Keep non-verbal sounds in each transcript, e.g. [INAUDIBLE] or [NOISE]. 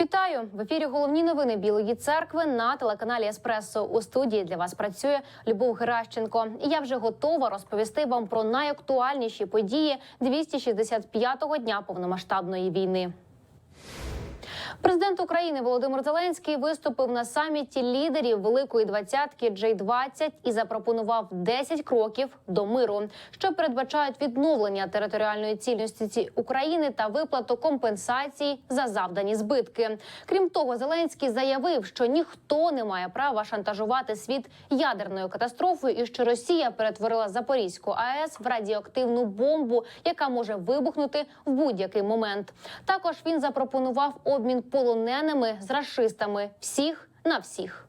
Вітаю в ефірі. Головні новини Білої церкви на телеканалі Еспресо. У студії для вас працює Любов Геращенко. І я вже готова розповісти вам про найактуальніші події 265-го дня повномасштабної війни. Президент України Володимир Зеленський виступив на саміті лідерів Великої двадцятки J-20 і запропонував 10 кроків до миру, що передбачають відновлення територіальної цілісності України та виплату компенсації за завдані збитки. Крім того, Зеленський заявив, що ніхто не має права шантажувати світ ядерною катастрофою, і що Росія перетворила Запорізьку АЕС в радіоактивну бомбу, яка може вибухнути в будь-який момент. Також він запропонував обмін полоненими з рашистами всіх на всіх.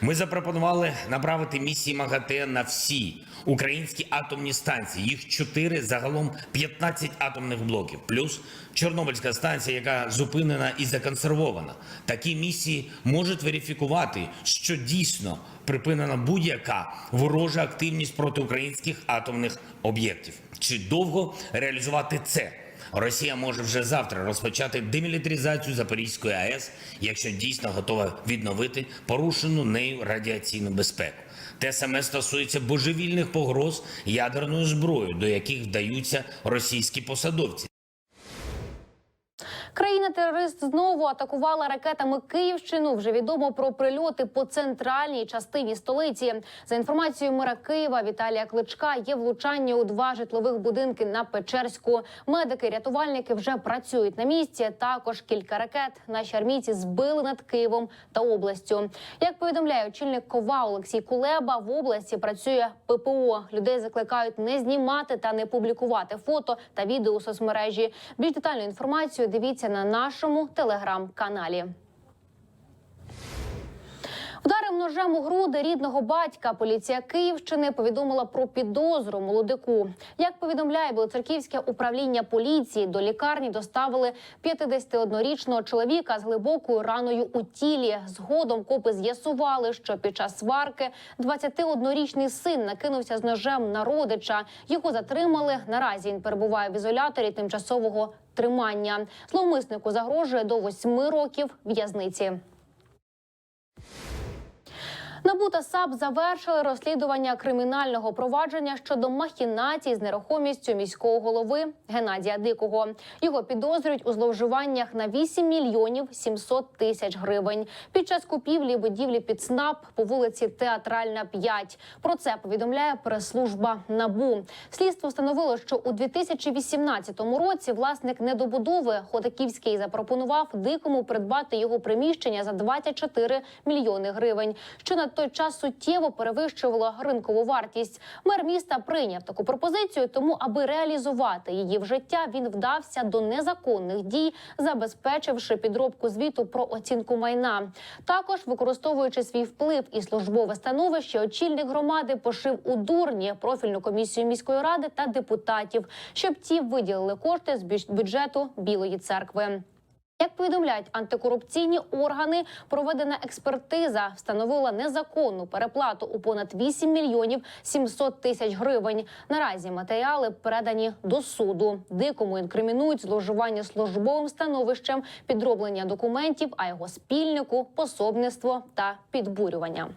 Ми запропонували направити місії МАГАТЕ на всі українські атомні станції. Їх чотири, загалом 15 атомних блоків, плюс Чорнобильська станція, яка зупинена і законсервована. Такі місії можуть верифікувати, що дійсно припинена будь-яка ворожа активність проти українських атомних об'єктів. Чи довго реалізувати це? Росія може вже завтра розпочати демілітаризацію Запорізької АЕС, якщо дійсно готова відновити порушену нею радіаційну безпеку. Те саме стосується божевільних погроз ядерною зброєю, до яких вдаються російські посадовці. Країна-терорист знову атакувала ракетами Київщину. Вже відомо про прильоти по центральній частині столиці. За інформацією мера Києва Віталія Кличка, є влучання у два житлових будинки на Печерську. Медики, рятувальники вже працюють на місці. Також кілька ракет наші армійці збили над Києвом та областю. Як повідомляє очільник Кова Олексій Кулеба, в області працює ППО. Людей закликають не знімати та не публікувати фото та відео у соцмережі. Більш детальну інформацію дивіться на нашому телеграм-каналі. Ударив ножем у груди рідного батька. Поліція Київщини повідомила про підозру молодику. Як повідомляє Білоцерківське управління поліції, до лікарні доставили 51-річного чоловіка з глибокою раною у тілі. Згодом копи з'ясували, що під час сварки 21-річний син накинувся з ножем на родича. Його затримали. Наразі він перебуває в ізоляторі тимчасового тримання. Зловмиснику загрожує до 8 років в'язниці. НАБУ та САП завершили розслідування кримінального провадження щодо махінацій з нерухомістю міського голови Геннадія Дикого. Його підозрюють у зловживаннях на 8 мільйонів 700 тисяч гривень під час купівлі будівлі під СНАП по вулиці Театральна 5. Про це повідомляє прес-служба НАБУ. Слідство встановило, що у 2018 році власник недобудови Ходаківський запропонував дикому придбати його приміщення за 24 мільйони гривень. Що на той час суттєво перевищувало ринкову вартість. Мер міста прийняв таку пропозицію, тому аби реалізувати її в життя, він вдався до незаконних дій, забезпечивши підробку звіту про оцінку майна. Також використовуючи свій вплив і службове становище, очільник громади пошив у дурні профільну комісію міської ради та депутатів, щоб ті виділили кошти з бюдж- бюджету Білої церкви. Як повідомляють антикорупційні органи, проведена експертиза встановила незаконну переплату у понад 8 мільйонів 700 тисяч гривень. Наразі матеріали передані до суду. Дикому інкримінують зловживання службовим становищем, підроблення документів, а його спільнику пособництво та підбурювання.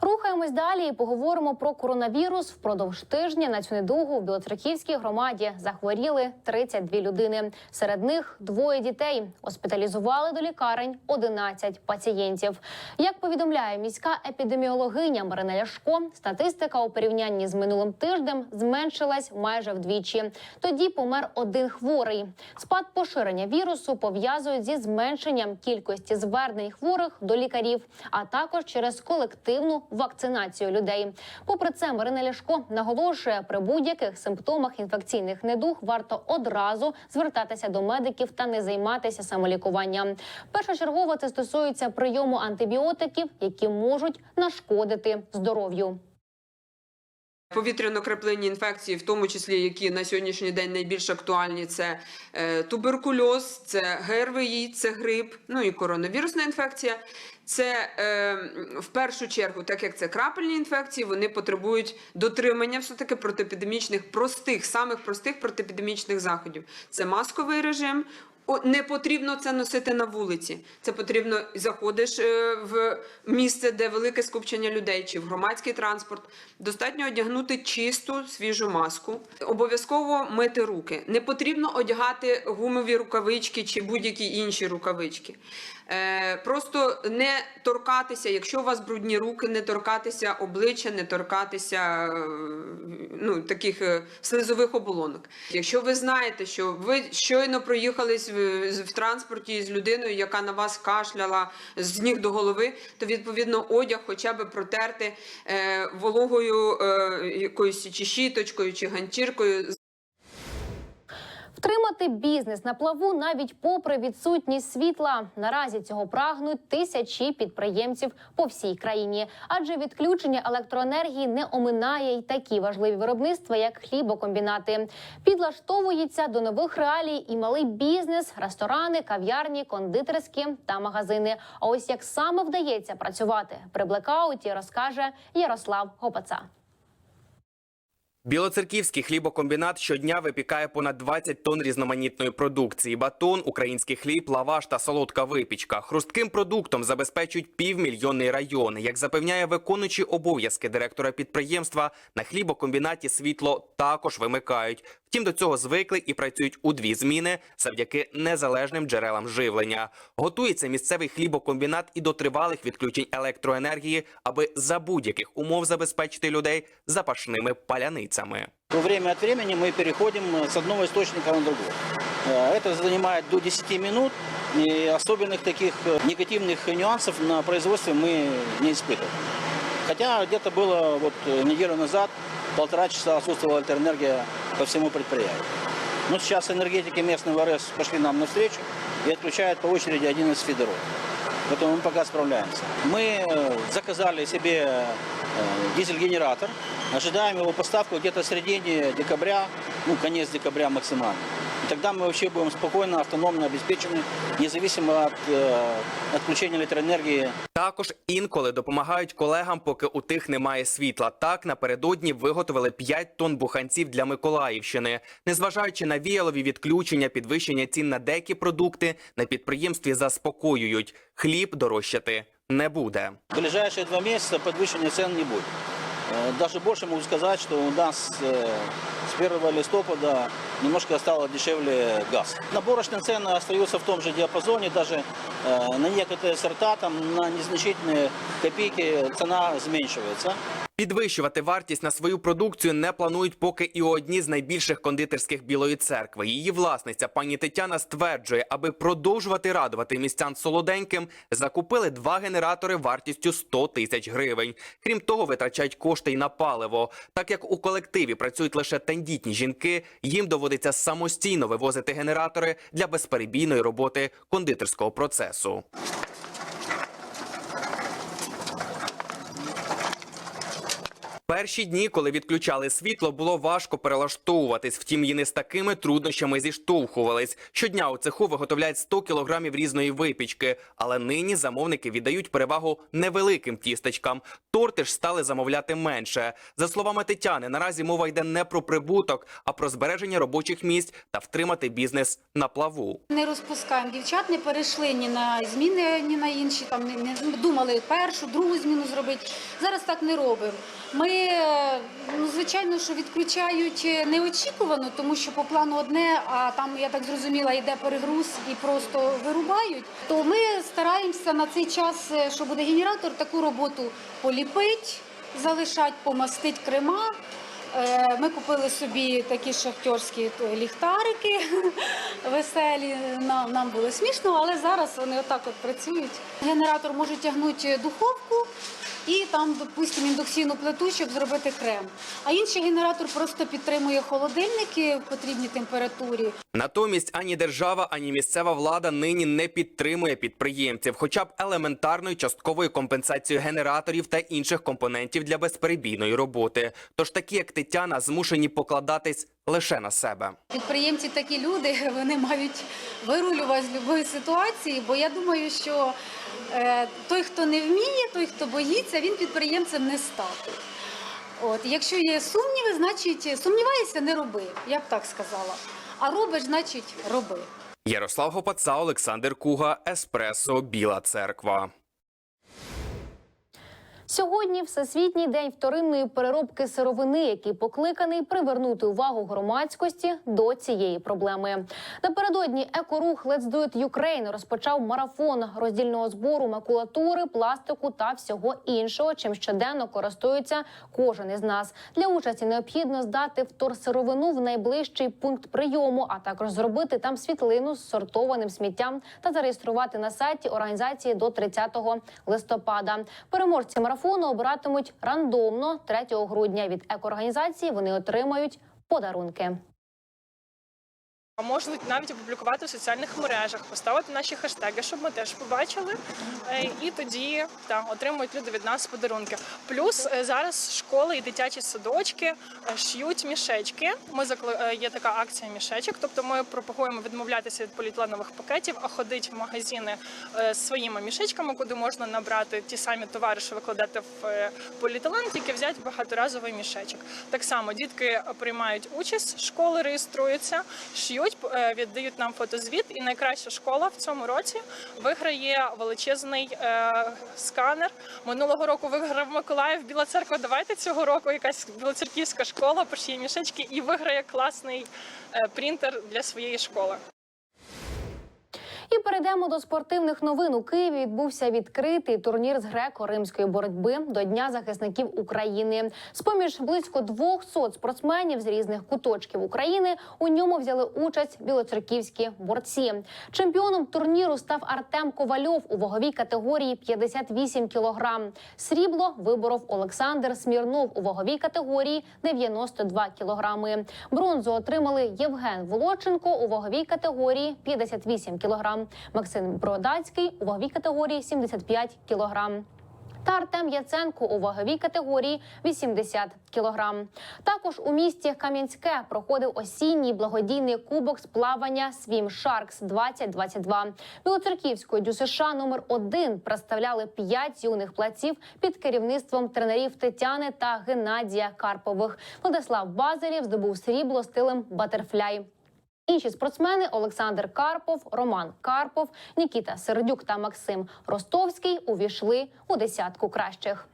Рухаємось далі і поговоримо про коронавірус. Впродовж тижня на цю недугу в Білоцерківській громаді захворіли 32 людини. Серед них двоє дітей. Госпіталізували до лікарень 11 пацієнтів. Як повідомляє міська епідеміологиня Марина Ляшко, статистика у порівнянні з минулим тижнем зменшилась майже вдвічі. Тоді помер один хворий. Спад поширення вірусу пов'язують зі зменшенням кількості звернень хворих до лікарів, а також через колективну вакцинацію людей. Попри це, Марина Ляшко наголошує, при будь-яких симптомах інфекційних недуг варто одразу звертатися до медиків та не займатися самолікуванням. Першочергово це стосується прийому антибіотиків, які можуть нашкодити здоров'ю. Повітряно-краплинні інфекції, в тому числі які на сьогоднішній день найбільш актуальні, це е, туберкульоз, це ГРВІ, це грип, ну і коронавірусна інфекція. Це е, в першу чергу, так як це крапельні інфекції, вони потребують дотримання все таки протиепідемічних простих, самих простих протиепідемічних заходів. Це масковий режим. Не потрібно це носити на вулиці. Це потрібно заходиш е, в місце, де велике скупчення людей, чи в громадський транспорт. Достатньо одягнути чисту свіжу маску. Обов'язково мити руки. Не потрібно одягати гумові рукавички чи будь-які інші рукавички. Е, просто не торкатися, якщо у вас брудні руки, не торкатися обличчя, не торкатися е, ну, таких е, слизових оболонок. Якщо ви знаєте, що ви щойно проїхались в, транспорті з людиною, яка на вас кашляла з ніг до голови, то відповідно одяг хоча б протерти вологою якоюсь чи щіточкою, чи ганчіркою Втримати бізнес на плаву навіть попри відсутність світла. Наразі цього прагнуть тисячі підприємців по всій країні, адже відключення електроенергії не оминає й такі важливі виробництва, як хлібокомбінати. Підлаштовується до нових реалій і малий бізнес, ресторани, кав'ярні, кондитерські та магазини. А ось як саме вдається працювати при блекауті, розкаже Ярослав Гопаца. Білоцерківський хлібокомбінат щодня випікає понад 20 тонн різноманітної продукції: батон, український хліб, лаваш та солодка випічка. Хрустким продуктом забезпечують півмільйонний район. Як запевняє виконуючий обов'язки директора підприємства, на хлібокомбінаті світло також вимикають. Втім, до цього звикли і працюють у дві зміни завдяки незалежним джерелам живлення. Готується місцевий хлібокомбінат і до тривалих відключень електроенергії, аби за будь-яких умов забезпечити людей запашними паляницями. то время от времени мы переходим э, с одного источника на другой. Э, Это занимает до 10 минут, и особенных таких э, негативных нюансов на производстве мы не испытываем. Хотя где-то было вот э, неделю назад полтора часа отсутствовала электроэнергия по всему предприятию. Но сейчас энергетики местные в РС пошли нам навстречу и отключают по очереди один из фидеров. Поэтому мы пока справляемся. Мы э, заказали себе э, дизель-генератор. Ожидаем его поставку где-то в середине декабря, ну, конец декабря максимально. И тогда мы вообще будем спокойно, автономно обеспечены, независимо от э, отключения электроэнергии Також інколи допомагають колегам, поки у тих немає світла. Так напередодні виготовили 5 тонн буханців для Миколаївщини. Незважаючи на віялові відключення, підвищення цін на деякі продукти, на підприємстві заспокоюють. Хліб дорожчати не буде. В ближайшие два месяца подвышения цен не будет. Э, Даже больше могу сказать, что у нас э, с 1 листопада немножко стало дешевле газ. Наборочные цены остаются в том же диапазоне, даже э, на некоторые сорта, там, на незначительные копейки цена зменшивается. Підвищувати вартість на свою продукцію не планують поки і у одній з найбільших кондитерських Білої церкви. Її власниця пані Тетяна стверджує, аби продовжувати радувати містян солоденьким, закупили два генератори вартістю 100 тисяч гривень. Крім того, витрачають кошти й на паливо. Так як у колективі працюють лише тендітні жінки, їм доводиться самостійно вивозити генератори для безперебійної роботи кондитерського процесу. Перші дні, коли відключали світло, було важко перелаштовуватись. Втім, і не з такими труднощами зіштовхувались. Щодня у цеху виготовляють 100 кілограмів різної випічки, але нині замовники віддають перевагу невеликим тістечкам. Торти ж стали замовляти менше. За словами Тетяни, наразі мова йде не про прибуток, а про збереження робочих місць та втримати бізнес на плаву. Не розпускаємо дівчат, не перейшли ні на зміни, ні на інші. Там не, не думали першу, другу зміну зробити. Зараз так не робимо. Ми е, ну звичайно, що відключають неочікувано, тому що по плану одне, а там я так зрозуміла, йде перегруз і просто вирубають. То ми стараємося на цей час, е, що буде генератор, таку роботу поліпити, залишати, помастити крема. Е, Ми купили собі такі шахтерські ліхтарики [LAUGHS] веселі. Нам, нам було смішно, але зараз вони отак от працюють. Генератор може тягнути духовку, і там, допустимо, індукційну плиту, щоб зробити крем. А інший генератор просто підтримує холодильники в потрібній температурі. Натомість ані держава, ані місцева влада нині не підтримує підприємців, хоча б елементарною частковою компенсацією генераторів та інших компонентів для безперебійної роботи. Тож такі, як Тетяна, змушені покладатись лише на себе. Підприємці такі люди, [LAUGHS] вони мають вирулювати з будь-якої ситуації, бо я думаю, що той, хто не вміє, той, хто боїться, він підприємцем не стати. От, якщо є сумніви, значить сумніваєшся, не роби, я б так сказала. А робиш, значить, роби. Ярослав Гопаца, Олександр Куга, Еспресо, Біла Церква. Сьогодні всесвітній день вторинної переробки сировини, який покликаний привернути увагу громадськості до цієї проблеми. Напередодні екорух Let's Do It Ukraine розпочав марафон роздільного збору макулатури, пластику та всього іншого, чим щоденно користується кожен із нас. Для участі необхідно здати вторсировину в найближчий пункт прийому, а також зробити там світлину з сортованим сміттям та зареєструвати на сайті організації до 30 листопада. Переможці марафону обиратимуть рандомно 3 грудня. Від екоорганізації вони отримають подарунки. А можуть навіть опублікувати в соціальних мережах, поставити наші хештеги, щоб ми теж побачили. Е, І тоді та, отримують люди від нас подарунки. Плюс е, зараз школи і дитячі садочки е, шиють мішечки. Ми є така акція мішечок, тобто ми пропагуємо відмовлятися від поліетиленових пакетів, а ходить в магазини з своїми мішечками, куди можна набрати ті самі товари, що ви кладете в поліетилен, тільки взяти багаторазовий мішечок. Так само дітки приймають участь, школи реєструються, шиють, е, віддають нам фотозвіт. І найкраща школа в цьому році виграє величезний е, сканер. Минулого року виграв Миколаїв Біла церква. Давайте цього року якась білоцерківська школа пошиє мішечки і виграє класний е, принтер для своєї школи. Перейдемо до спортивних новин. У Києві відбувся відкритий турнір з греко-римської боротьби до Дня захисників України. З поміж близько 200 спортсменів з різних куточків України у ньому взяли участь білоцерківські борці. Чемпіоном турніру став Артем Ковальов у ваговій категорії 58 кілограм. Срібло виборов Олександр Смірнов у ваговій категорії 92 кілограми. Бронзу отримали Євген Волоченко у ваговій категорії 58 кілограм. Максим Бродацький у ваговій категорії 75 кілограм. Та Артем Яценко у ваговій категорії 80 кілограм. Також у місті Кам'янське проходив осінній благодійний кубок з плавання Свім Шаркс 2022 Білоцерківської ДЮСШ номер 1 представляли п'ять юних плаців під керівництвом тренерів Тетяни та Геннадія Карпових. Владислав Базарів здобув срібло стилем батерфляй. Інші спортсмени Олександр Карпов, Роман Карпов, Нікіта Сердюк та Максим Ростовський увійшли у десятку кращих.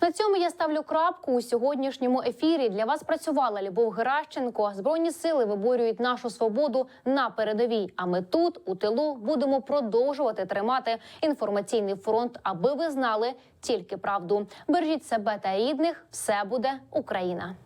На цьому я ставлю крапку у сьогоднішньому ефірі. Для вас працювала Любов Геращенко. Збройні сили виборюють нашу свободу на передовій. А ми тут, у тилу, будемо продовжувати тримати інформаційний фронт, аби ви знали тільки правду. Бережіть себе та рідних. Все буде Україна.